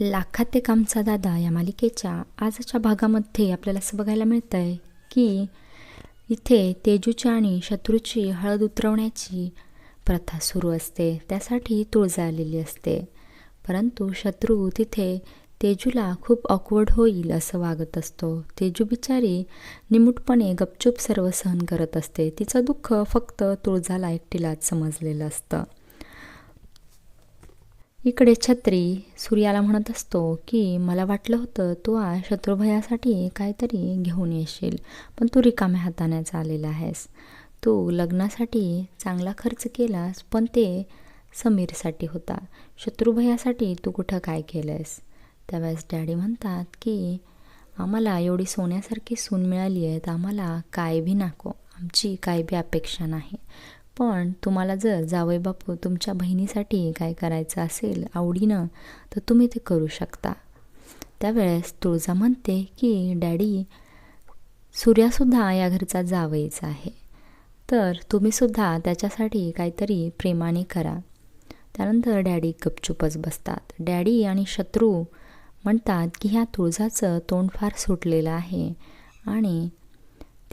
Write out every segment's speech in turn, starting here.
लाखात ते कामचा दादा या मालिकेच्या आजच्या भागामध्ये आपल्याला असं बघायला मिळतं आहे की इथे तेजूची आणि शत्रूची हळद उतरवण्याची प्रथा सुरू असते. त्यासाठी तुळजा आलेली असते. परंतु शत्रू तिथे तेजूला खूप ऑकवर्ड होईल असं वागत असतो. तेजू बिचारी निमूटपणे गपचूप सर्व सहन करत असते. तिचं दुःख फक्त तुळजाला एकटीलाच समजलेलं असतं. इकडे छत्री सूर्याला म्हणत असतो की मला वाटलं होतं तू आज शत्रुभयासाठी काहीतरी घेऊन येशील पण तू रिकाम्या हातानेच आलेला आहेस. तू लग्नासाठी चांगला खर्च केलास पण ते समीरसाठी होता. शत्रुभयासाठी तू कुठं काय केलं आहेस त्यावेळेस डॅडी म्हणतात की आम्हाला एवढी सोन्यासारखी सून मिळाली आहे तर आम्हाला काय बी नको. आमची काय बी अपेक्षा नाही. पण तुम्हाला जर जावई बापू तुमच्या बहिणीसाठी काय करायचं असेल आवडीनं तर तुम्ही ते करू शकता. त्यावेळेस तुळजा म्हणते की डॅडी सूर्यासुद्धा या घरचा जावईचा आहे. तर तुम्हीसुद्धा त्याच्यासाठी काहीतरी प्रेमाने करा. त्यानंतर डॅडी गपचूपच बसतात. डॅडी आणि शत्रू म्हणतात की ह्या तुळजाचं तोंड फार सुटलेलं आहे आणि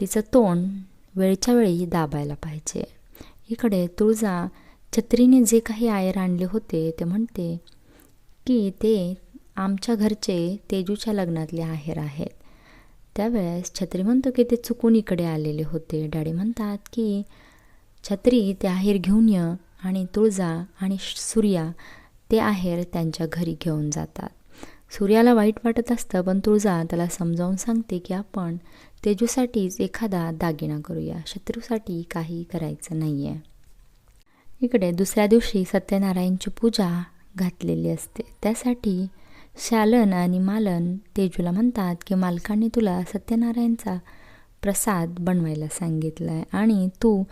तिचं तोंड वेळच्या वेळी दाबायला पाहिजे. इकडे तुळजा छत्रीने जे काही आयर आणले होते ते म्हणते की ते आमच्या घरचे तेजूच्या लग्नातले आहेर आहेत. त्यावेळेस छत्री म्हणतो की ते चुकून इकडे आलेले होते. डॅडी म्हणतात की छत्री ते आहेर घेऊन य आणि तुळजा आणि सूर्या ते आहेर त्यांच्या घरी घेऊन जातात. सूर्याला वाईट वाटत असतं पण तुळजा त्याला समजावून सांगते की आपण तेजूसाठीच एखादा दागिना करूया. शत्रूसाठी काही करायचं नाही आहे इकडे दुसऱ्या दिवशी सत्यनारायणची पूजा घातलेली असते. त्यासाठी शालन आणि मालन तेजूला म्हणतात की मालकाने तुला सत्यनारायणचा प्रसाद बनवायला सांगितला आहे आणि तू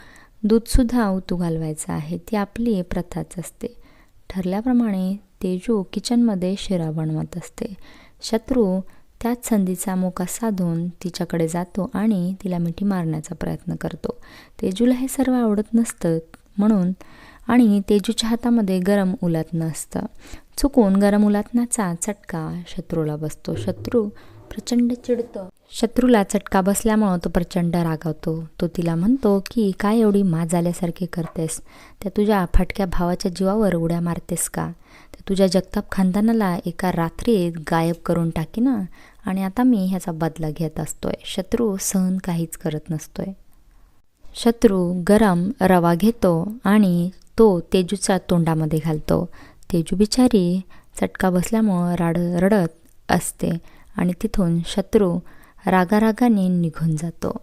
दूधसुद्धा उतू घालवायचं आहे. ती आपली प्रथाच असते. ठरल्याप्रमाणे तेजू किचनमध्ये शिरा बनवत असते. शत्रू त्याच संधीचा मोका साधून तिच्याकडे जातो आणि तिला मिठी मारण्याचा प्रयत्न करतो. तेजूला हे सर्व आवडत नसतं म्हणून आणि तेजूच्या हातामध्ये गरम उलातनं असतं चुकून गरम उलातनाचा चटका शत्रूला बसतो. शत्रू प्रचंड चिडतं. शत्रूला चटका बसल्यामुळं तो प्रचंड रागावतो. तो तिला म्हणतो की काय एवढी माज आल्यासारखी करतेस? त्या तुझ्या फाटक्या भावाच्या जीवावर उड्या मारतेस का? त्या तुझ्या जगताप खानदानाला एका रात्रीत गायब करून टाकी ना? आणि आता मी ह्याचा बदला घेत असतोय. शत्रू सहन काहीच करत नसतोय. शत्रू गरम रवा घेतो आणि तो तेजूच्या तोंडामध्ये घालतो. तेजू बिचारी चटका बसल्यामुळं राड रडत असते आणि तिथून शत्रू रागारागाने निघून जातो.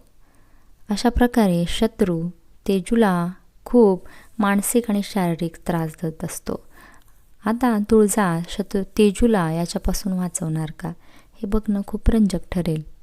अशा प्रकारे शत्रू तेजूला खूप मानसिक आणि शारीरिक त्रास देत असतो. आता तुळजा शत्रू तेजूला याच्यापासून वाचवणार का? हे बघणं खूप रंजक ठरेल.